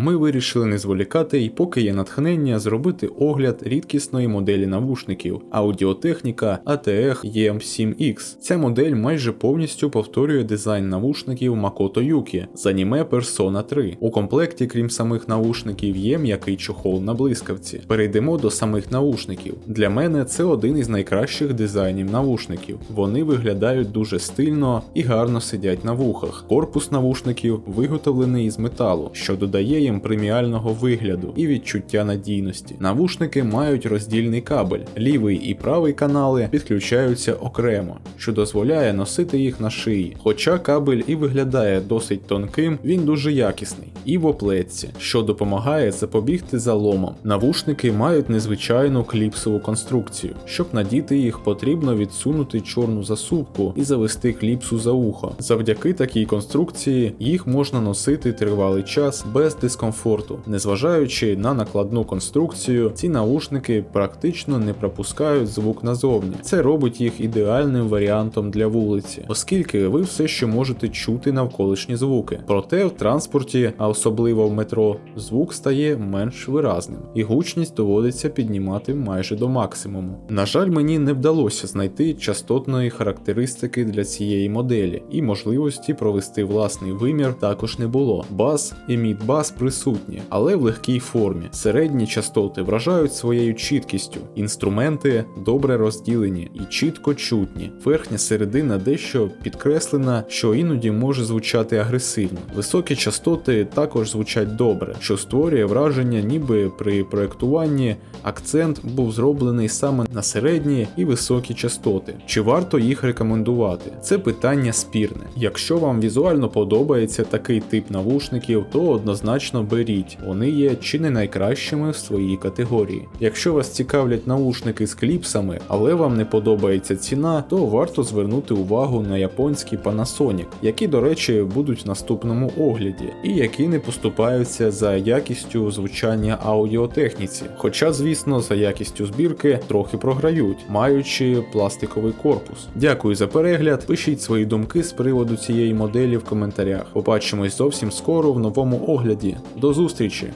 Ми вирішили не зволікати і поки є натхнення зробити огляд рідкісної моделі навушників аудіотехніка ATH EM7X. Ця модель майже повністю повторює дизайн навушників Makoto Yuki з аніме Persona 3. У комплекті, крім самих навушників, є м'який чохол на блискавці. Перейдемо до самих навушників. Для мене це один із найкращих дизайнів навушників. Вони виглядають дуже стильно і гарно сидять на вухах. Корпус навушників виготовлений із металу, що додає їм преміального вигляду і відчуття надійності. Навушники мають роздільний кабель, лівий і правий канали підключаються окремо, що дозволяє носити їх на шиї. Хоча кабель і виглядає досить тонким, він дуже якісний і в оплетці, що допомагає запобігти заломам. Навушники мають незвичайну кліпсову конструкцію. Щоб надіти їх, потрібно відсунути чорну засувку і завести кліпсу за ухо. Завдяки такій конструкції їх можна носити тривалий час без дискомфорту. Незважаючи на накладну конструкцію, ці наушники практично не пропускають звук назовні. Це робить їх ідеальним варіантом для вулиці, оскільки ви все ще можете чути навколишні звуки. Проте в транспорті, а особливо в метро, звук стає менш виразним, і гучність доводиться піднімати майже до максимуму. На жаль, мені не вдалося знайти частотної характеристики для цієї моделі, і можливості провести власний вимір також не було. Бас і мідбас присутні, але в легкій формі. Середні частоти вражають своєю чіткістю, інструменти добре розділені і чітко чутні. Верхня середина дещо підкреслена, що іноді може звучати агресивно. Високі частоти також звучать добре, що створює враження, ніби при проєктуванні акцент був зроблений саме на середні і високі частоти. Чи варто їх рекомендувати? Це питання спірне. Якщо вам візуально подобається такий тип навушників, то однозначно беріть. Вони є чи не найкращими в своїй категорії. Якщо вас цікавлять наушники з кліпсами, але вам не подобається ціна, то варто звернути увагу на японські Panasonic, які, до речі, будуть в наступному огляді, і які не поступаються за якістю звучання аудіотехніці. Хоча, звісно, за якістю збірки трохи програють, маючи пластиковий корпус. Дякую за перегляд. Пишіть свої думки з приводу цієї моделі в коментарях. Побачимось зовсім скоро в новому огляді. До зустрічі!